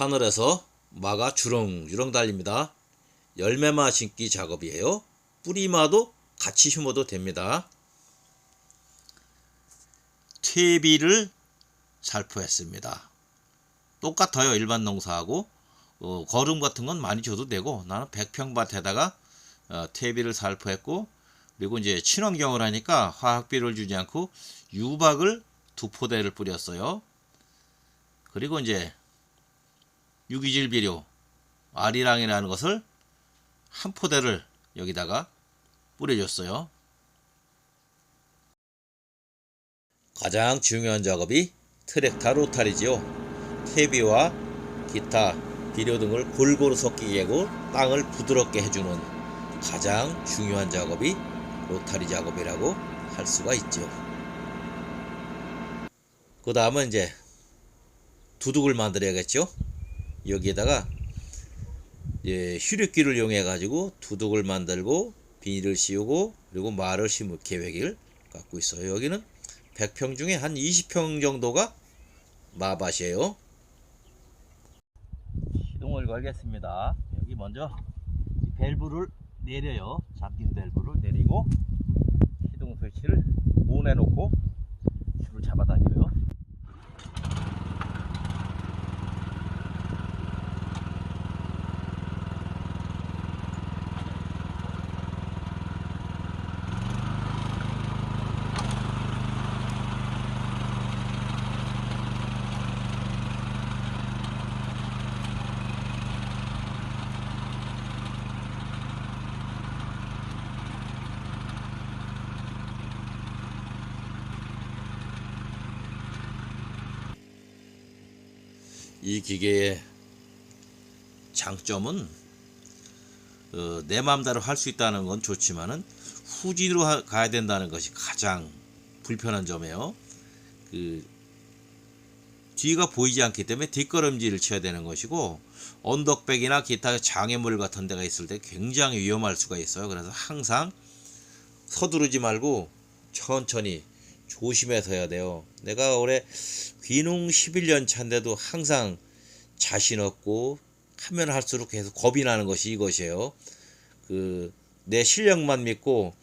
하늘에서 마가 주렁주렁 달립니다. 열매마 심기 작업이에요. 뿌리마도 같이 심어도 됩니다. 퇴비를 살포했습니다. 똑같아요. 일반 농사하고 어, 거름 같은 건 많이 줘도 되고 나는 100평밭에다가 어, 퇴비를 살포했고 그리고 이제 친환경을 하니까 화학비를 주지 않고 유박을 두 포대를 뿌렸어요. 그리고 이제 유기질 비료 아리랑이라는 것을 한 포대를 여기다가 뿌려줬어요. 가장 중요한 작업이 트랙타 로타리지요. 퇴비와 기타 비료 등을 골고루 섞이게 하고 땅을 부드럽게 해주는 가장 중요한 작업이 로타리 작업이라고 할 수가 있죠. 그 다음은 이제 두둑을 만들어야겠죠. 여기에다가 예, 휴류기를 이용해 가지고 두둑을 만들고 비닐을 씌우고 그리고 말을 심을 계획을 갖고 있어요. 여기는 100평 중에 한 20평 정도가 마밭이에요. 시동을 걸겠습니다. 여기 먼저 이 밸브를 내려요. 잠긴 밸브를 내리고 시동 스위치를 온해 놓고 줄을 잡아당겨요. 이 기계의 장점은 어, 내 마음대로 할 수 있다는 건 좋지만은 후진으로 하- 가야 된다는 것이 가장 불편한 점이에요. 그 뒤가 보이지 않기 때문에 뒷걸음질을 쳐야 되는 것이고 언덕백이나 기타 장애물 같은 데가 있을 때 굉장히 위험할 수가 있어요. 그래서 항상 서두르지 말고 천천히 조심해서 해야 돼요. 내가 올해 귀농 11년 차인데도 항상 자신 없고 하면 할수록 계속 겁이 나는 것이 이것이에요. 그 내 실력만 믿고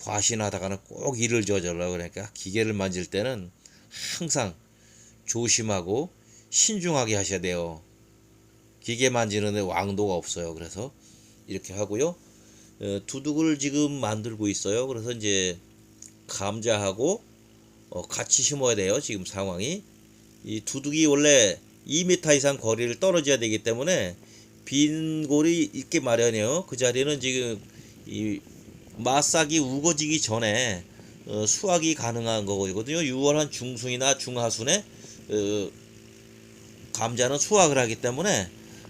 과신하다가는 꼭 일을 저질러 그러니까 기계를 만질 때는 항상 조심하고 신중하게 하셔야 돼요. 기계 만지는데 왕도가 없어요. 그래서 이렇게 하고요. 어, 두둑을 지금 만들고 있어요. 그래서 이제 감자하고 어, 같이 심어야 돼요. 지금 상황이 이 두둑이 원래 2m 이상 거리를 떨어져야 되기 때문에 빈 골이 있게 마련해요. 그 자리는 지금 이 마싹이 우거지기 전에 어, 수확이 가능한 거거든요. 6월 한 중순이나 중하순에 어, 감자는 수확을 하기 때문에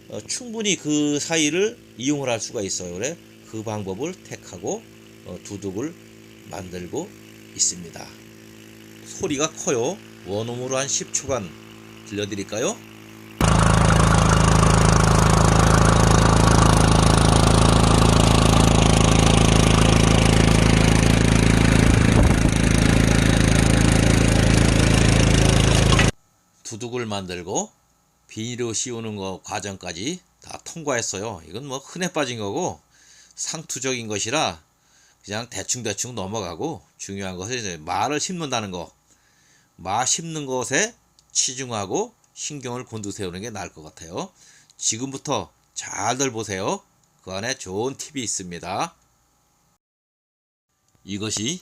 어, 충분히 그 사이를 이용을 할 수가 있어요. 그래 그 방법을 택하고 어, 두둑을 만들고 있습니다. 소리가 커요. 원음으로 한 10초간 들려드릴까요? 두둑을 만들고 비닐로 씌우는 거 과정까지 다 통과했어요. 이건 뭐 흔해 빠진 거고 상투적인 것이라 그냥 대충대충 넘어가고 중요한 것은 이제 말을 심는다는 거. 마 심는 것에 치중하고 신경을 곤두세우는 게 나을 것 같아요. 지금부터 잘들 보세요. 그 안에 좋은 팁이 있습니다. 이것이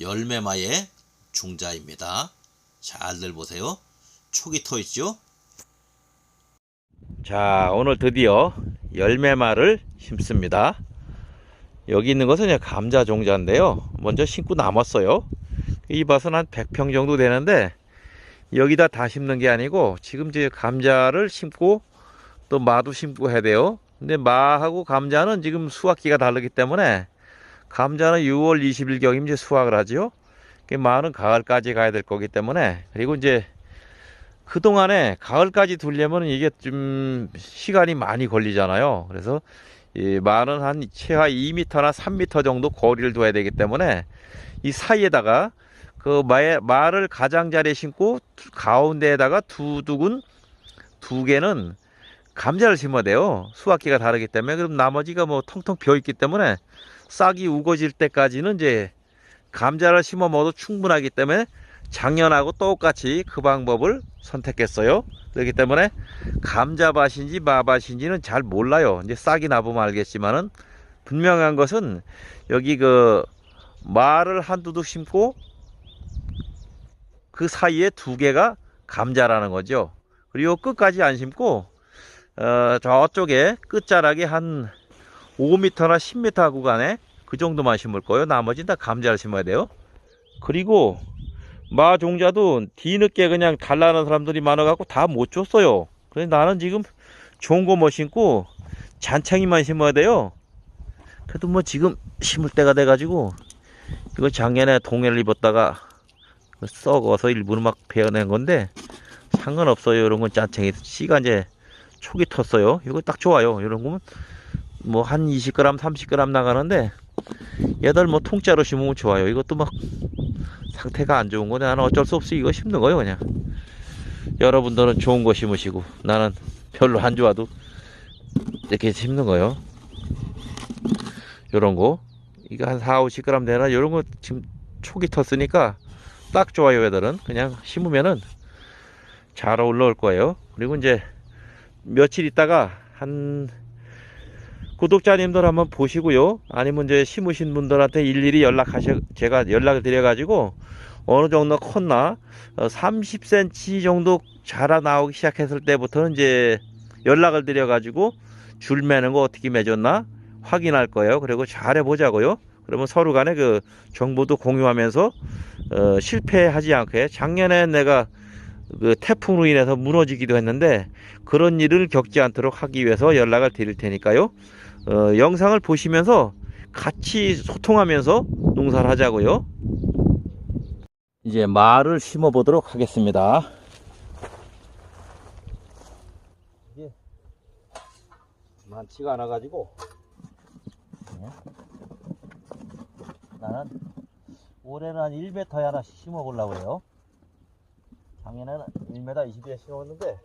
열매마의 중자입니다. 잘들 보세요. 촉이 터 있죠? 자, 오늘 드디어 열매마를 심습니다. 여기 있는 것은 감자 종자인데요. 먼저 심고 남았어요. 이 밭은 한 100평 정도 되는데 여기다 다 심는 게 아니고 지금 이제 감자를 심고 또 마도 심고 해야 돼요. 근데 마하고 감자는 지금 수확기가 다르기 때문에 감자는 6월 20일경이면 이제 수확을. 그 마는 가을까지 가야 될 거기 때문에 그리고 이제 그 동안에 가을까지 두려면 이게 좀 시간이 많이 걸리잖아요. 그래서 이 말은 한 최하 2m나 3m 정도 거리를 둬야 되기 때문에 이 사이에다가 그 말, 말을 가장자리에 심고 두- 가운데에다가 두 둑은 두 개는 감자를 심어야 돼요. 수확기가 다르기 때문에 그럼 나머지가 뭐 텅텅 비어 있기 때문에 싹이 우거질 때까지는 이제 감자를 심어 먹어도 충분하기 때문에 작년하고 똑같이 그 방법을 선택했어요. 그렇기 때문에 감자밭인지 마밭인지는 잘 몰라요. 이제 싹이 나보면 알겠지만은 분명한 것은 여기 그 말을 한 두둑 심고 그 사이에 두 개가 감자라는 거죠. 그리고 끝까지 안 심고 어, 저쪽에 끝자락에 한 5m나 10m 구간에 그 정도만 심을 거예요. 나머지는 다 감자를 심어야 돼요. 그리고 마 종자도 뒤늦게 그냥 달라는 사람들이 많아갖고 다 못 줬어요. 그래서 나는 지금 좋은 거 못 심고 잔챙이만 심어야 돼요. 그래도 뭐 지금 심을 때가 돼가지고 이거 작년에 동해를 입었다가 썩어서 일부러 막 베어낸 건데 상관없어요. 이런 건 잔챙이 씨가 이제 촉이 텄어요. 이거 딱 좋아요. 이런 거면 뭐 한 20g, 30g 나가는데 얘들 뭐 통짜로 심으면 좋아요. 이것도 막 상태가 안 좋은 거 나는 어쩔 수 없이 이거 심는 거예요, 그냥. 여러분들은 좋은 거 심으시고 나는 별로 안 좋아도 이렇게 심는 거예요. 요런 거. 이거 한 4, 50g 되나? 요런 거 지금 촉이 텄으니까 딱 좋아요, 얘들은. 그냥 심으면은 잘 올라올 거예요. 그리고 이제 며칠 있다가 한 구독자님들 한번 보시고요. 아니면 이제 심으신 분들한테 일일이 연락하셔, 제가 연락을 드려 가지고 어느 정도 컸나, 30cm 정도 자라 나오기 시작했을 때부터는 이제 연락을 드려 가지고 줄 매는 거 어떻게 맺었나 확인할 거예요. 그리고 잘 해보자고요. 그러면 서로 간에 그 정보도 공유하면서 어, 실패하지 않게 작년에 내가 그 태풍으로 인해서 무너지기도 했는데 그런 일을 겪지 않도록 하기 위해서 연락을 드릴 테니까요. 어, 영상을 보시면서 같이 소통하면서 농사를 하자고요. 이제 말을 심어 보도록 하겠습니다. 많지가 않아 가지고 나는 올해는 한 1m 하나 심어 보려고 해요. 작년에는 1m 20에 심었는데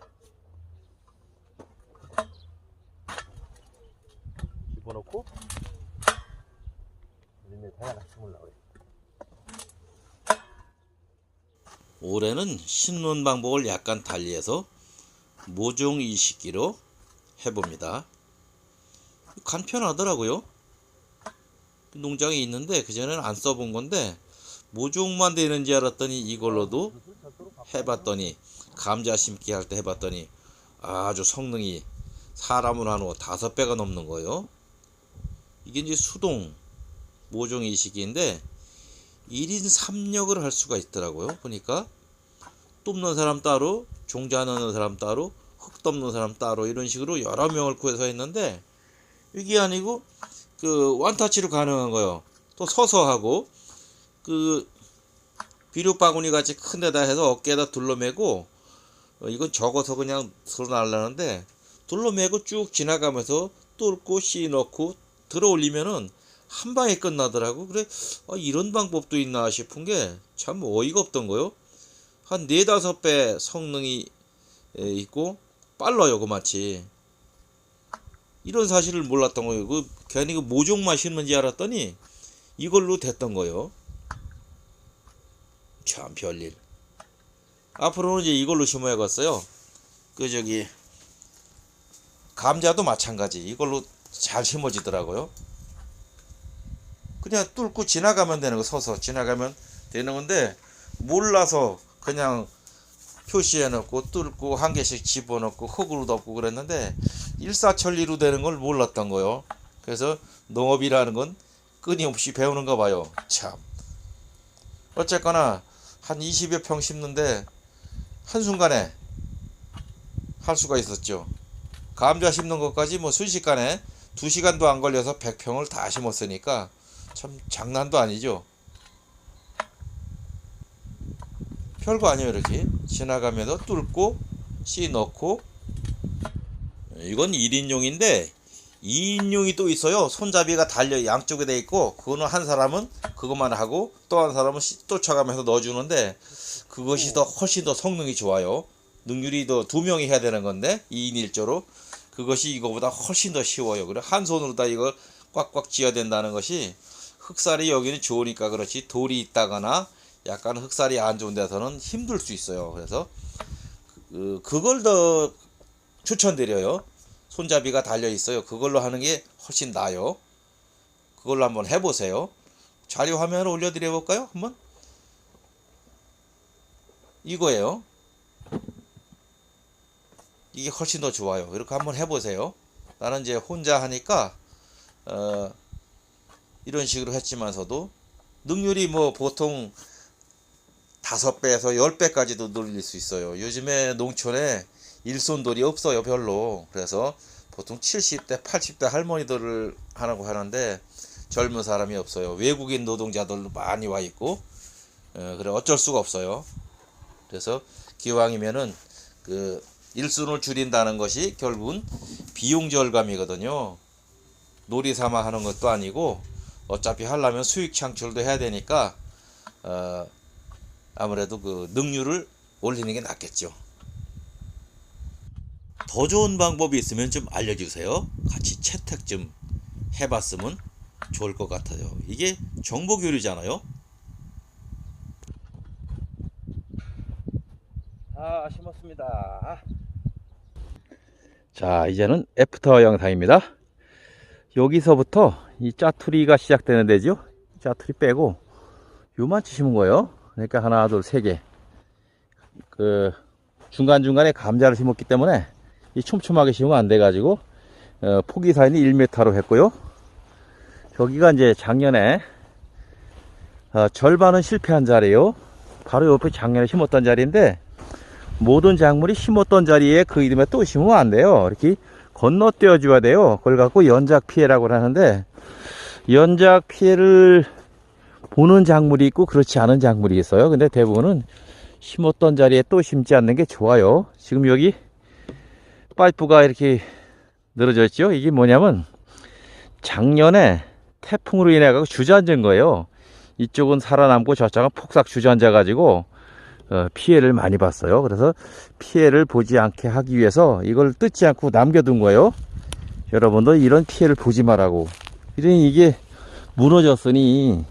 집어넣고 1m 하나 심으려고 해요. 올해는 심는 방법을 약간 달리해서 모종 이식기로 해봅니다. 간편하더라고요. 농장에 있는데 그전에는 안 써본 건데 모종만 되는지 알았더니 이걸로도 해봤더니 감자 심기 할 때 해봤더니 아주 성능이 사람을 한후 다섯 배가 넘는 거예요. 이게 이제 수동 모종 이식기인데 1인 3역을 할 수가 있더라고요. 보니까 똠는 사람 따로, 종자 넣는 사람 따로, 흙 덮는 사람 따로 이런 식으로 여러 명을 구해서 했는데 이게 아니고 그 원터치로 가능한 거요. 또 서서 하고 그 비료 바구니 같이 큰 데다 해서 어깨에다 둘러매고 어, 이건 적어서 그냥 들어 날라는데 둘러매고 쭉 지나가면서 뚫고 씨 넣고 들어 올리면은 한 방에 끝나더라고. 그래, 아, 이런 방법도 있나 싶은 게 참 어이가 없던 거요. 한 네다섯 배 성능이 에, 있고 빨라요, 그 마치. 이런 사실을 몰랐던 거예요. 그 괜히 그 모종만 심는지 알았더니 이걸로 됐던 거예요. 참 별일. 앞으로는 이제 이걸로 심어야겠어요. 그 저기 감자도 마찬가지. 이걸로 잘 심어지더라고요. 그냥 뚫고 지나가면 되는 거 서서 지나가면 되는 건데 몰라서 그냥 표시해 놓고 뚫고 한 개씩 집어넣고 흙으로 덮고 그랬는데 일사천리로 되는 걸 몰랐던 거요. 그래서 농업이라는 건 끊임없이 배우는가 봐요. 참. 어쨌거나 한 20여 평 심는데 한순간에 할 수가 있었죠. 감자 심는 것까지 뭐 순식간에 2시간도 안 걸려서 100평을 다 심었으니까 참 장난도 아니죠. 별거 아니에요 이렇게 지나가면서 뚫고 씨 넣고 이건 1인용인데 2인용이 또 있어요 손잡이가 달려 양쪽에 돼 있고 그거는 한 사람은 그것만 하고 또 한 사람은 씨- 쫓아가면서 넣어주는데 그것이 더 훨씬 더 성능이 좋아요 능률이 더 두 명이 해야 되는 건데 2인 1조로 그것이 이거보다 훨씬 더 쉬워요. 그래 한 손으로 다 이걸 꽉꽉 쥐어야 된다는 것이 흑살이 여기는 좋으니까 그렇지 돌이 있다거나 약간 흑살이 안 좋은 데서는 힘들 수 있어요. 그래서 그, 그걸 더 추천드려요. 손잡이가 달려 있어요. 그걸로 하는 게 훨씬 나아요. 그걸로 한번 해보세요. 자료 화면을 올려드려 볼까요? 한번 이거예요. 이게 훨씬 더 좋아요. 이렇게 한번 해보세요. 나는 이제 혼자 하니까 어, 이런 식으로 했지만서도 능률이 뭐 보통 다섯 배에서 열 배까지도 늘릴 수 있어요. 요즘에 농촌에 일손돌이 없어요, 별로. 그래서 보통 70대, 80대 할머니들을 하라고 하는데 젊은 사람이 없어요. 외국인 노동자들도 많이 와 있고, 어, 그래 어쩔 수가 없어요. 그래서 기왕이면은 그 일손을 줄인다는 것이 결국은 비용 절감이거든요. 놀이 삼아 하는 것도 아니고 어차피 하려면 수익 창출도 해야 되니까 어, 아무래도 그 능률을 올리는 게 낫겠죠. 더 좋은 방법이 있으면 좀 알려주세요. 같이 채택 좀 해봤으면 좋을 것 같아요. 이게 정보 교류잖아요. 아, 심었습니다. 자, 이제는 애프터 영상입니다. 여기서부터 이 짜투리가 시작되는 데죠. 짜투리 빼고 요만치 심은 거예요. 그러니까 하나, 둘, 세 개. 그 중간중간에 감자를 심었기 때문에 이 촘촘하게 심으면 안 돼가지고 어, 포기 사이는 1m로 했고요. 여기가 이제 작년에 어, 절반은 실패한 자리예요. 바로 옆에 작년에 심었던 자리인데 모든 작물이 심었던 자리에 그 이름에 또 심으면 안 돼요. 이렇게 건너뛰어 줘야 돼요. 그걸 갖고 연작 피해라고 하는데 연작 피해를 보는 작물이 있고 그렇지 않은 작물이 있어요. 근데 대부분은 심었던 자리에 또 심지 않는 게 좋아요. 지금 여기 파이프가 이렇게 늘어져 있죠. 이게 뭐냐면 작년에 태풍으로 인해 가지고 주저앉은 거예요. 이쪽은 살아남고 저쪽은 폭삭 주저앉아 가지고 어, 피해를 많이 봤어요. 그래서 피해를 보지 않게 하기 위해서 이걸 뜯지 않고 남겨둔 거예요. 여러분도 이런 피해를 보지 말라고. 이러니 이게 무너졌으니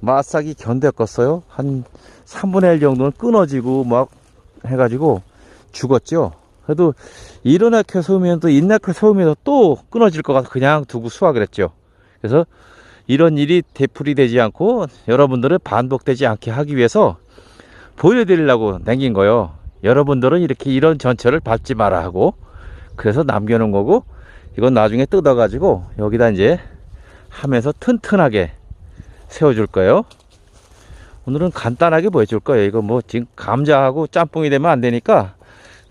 마싹이 견뎠겠어요. 한 3분의 1 정도는 끊어지고 막 해가지고 죽었죠. 그래도 이렇게 세우면 또 이렇게 세우면 또 끊어질 것 같아 그냥 두고 수확을 했죠. 그래서 이런 일이 되풀이 되지 않고 여러분들은 반복되지 않게 하기 위해서 보여드리려고 남긴 거예요. 여러분들은 이렇게 이런 전철을 밟지 마라 하고 그래서 남겨놓은 거고 이건 나중에 뜯어가지고 여기다 이제 하면서 튼튼하게 세워줄 거예요. 오늘은 간단하게 보여줄 거예요. 이거 뭐 지금 감자하고 짬뽕이 되면 안 되니까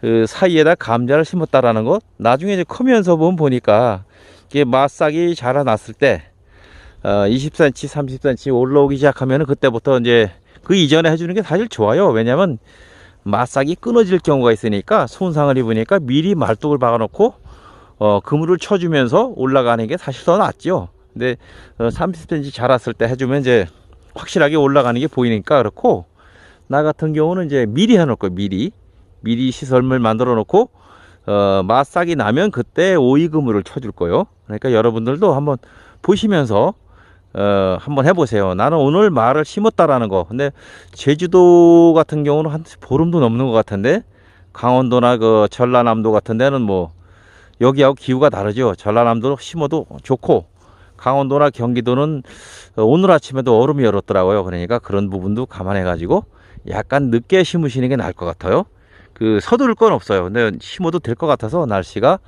그 사이에다 감자를 심었다라는 것 나중에 이제 크면서 보면 보니까 이게 맛싹이 자라났을 때 어, 20cm, 30cm 올라오기 시작하면 그때부터 이제 그 이전에 해주는 게 사실 좋아요. 왜냐면 맛싹이 끊어질 경우가 있으니까 손상을 입으니까 미리 말뚝을 박아놓고 어, 그물을 쳐주면서 올라가는 게 사실 더 낫죠. 근데 어, 30cm 자랐을 때 해주면 이제 확실하게 올라가는 게 보이니까 그렇고 나 같은 경우는 이제 미리 해놓을 거예요. 미리 미리 시설물 만들어 놓고 어, 맛싹이 나면 그때 오이 그물을 쳐줄 거예요. 그러니까 여러분들도 한번 보시면서 어, 한번 해보세요. 나는 오늘 말을 심었다라는 거. 근데 제주도 같은 경우는 한 보름도 넘는 것 같은데 강원도나 그 전라남도 같은 데는 뭐 여기하고 기후가 다르죠. 전라남도 심어도 좋고 강원도나 경기도는 오늘 아침에도 얼음이 얼었더라고요. 그러니까 그런 부분도 감안해 가지고 약간 늦게 심으시는 게 나을 것 같아요. 그 서두를 건 없어요. 근데 심어도 될 것 같아서 날씨가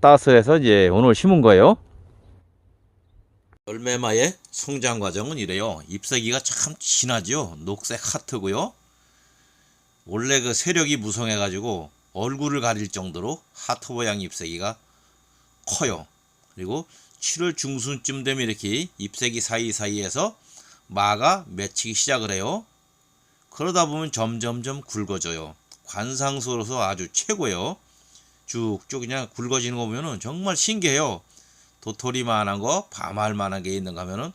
따스해서 이제 오늘 심은 거예요. 열매마의 성장 과정은 이래요. 잎사귀가 참 진하죠. 녹색 하트고요. 원래 그 세력이 무성해가지고 얼굴을 가릴 정도로 하트 모양 잎사귀가 커요. 그리고 7월 중순쯤 되면 이렇게 잎사귀 사이사이에서 마가 맺히기 시작을 해요. 그러다 보면 점점점 굵어져요. 관상수로서 아주 최고예요. 쭉쭉 그냥 굵어지는 거 보면은 정말 신기해요. 도토리만한 거, 밤알만한 게 있는가 하면은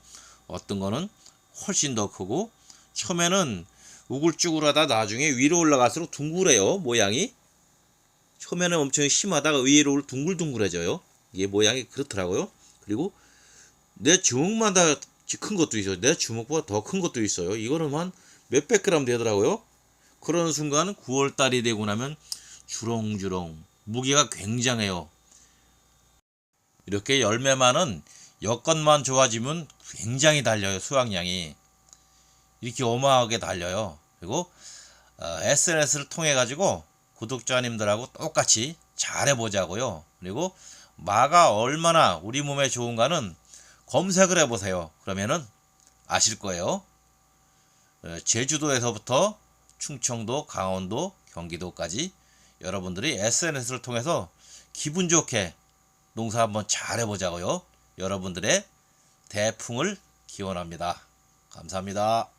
어떤 거는 훨씬 더 크고 처음에는 우글쭈글하다 나중에 위로 올라갈수록 둥그래요 모양이 처음에는 엄청 심하다가 의외로 둥글둥글해져요. 이게 모양이 그렇더라고요. 그리고 내 주먹마다 큰 것도 있어요. 내 주먹보다 더 큰 것도 있어요. 이거는 한 몇백 그램 되더라고요. 그런 순간 9월달이 되고 나면 주렁주렁 무게가 굉장해요. 이렇게 열매만은 여건만 좋아지면 굉장히 달려요. 수확량이. 이렇게 어마하게 달려요. 그리고 SNS를 통해 가지고 구독자님들하고 똑같이 잘해보자고요. 그리고 마가 얼마나 우리 몸에 좋은가는 검색을 해보세요. 그러면은 아실 거예요. 어, 제주도에서부터 충청도, 강원도, 경기도까지 여러분들이 SNS를 통해서 기분 좋게 농사 한번 잘 해보자고요. 여러분들의 대풍을 기원합니다. 감사합니다.